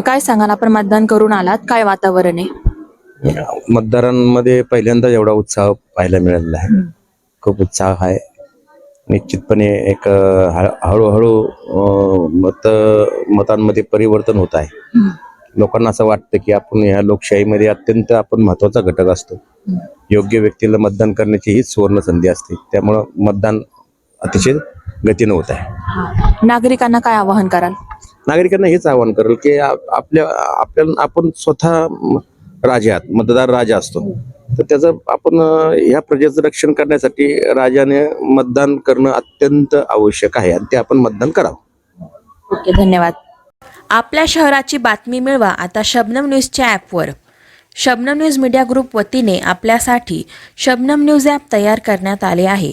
काय सांगाल? आपण मतदान करून आलात. काय वातावरण आहे? मतदारांमध्ये पहिल्यांदा एवढा उत्साह पाहायला मिळालेला आहे. खूप उत्साह आहे. निश्चितपणे एक अं, ह- हळूहळू अं, मत मतांमध्ये परिवर्तन होत आहे. लोकांना असं वाटतं की आपण ह्या लोकशाहीमध्ये अत्यंत आपण महत्त्वाचा घटक असतो. योग्य व्यक्तीला मतदान करण्याची हीच सुवर्ण संधी असते. त्यामुळं मतदान अतिशय गतीनं होत आहे. नागरिकांना काय आवाहन कराल? नागरिकांना हेच आवाहन करेल की आपल्या आपल्याला आपण स्वतः राजा आहात मतदार राजा असतो. तर त्याचं आपण ह्या प्रजेचं रक्षण करण्यासाठी राजाने मतदान करणं अत्यंत आवश्यक आहे आणि ते आपण मतदान करावं. ओके धन्यवाद. आपल्या शहराची बातमी मिळवा आता शबनम न्यूजच्या ॲपवर. शबनम न्यूज मीडिया ग्रुप वतीने आपल्यासाठी शबनम न्यूज ॲप तयार करण्यात आले आहे.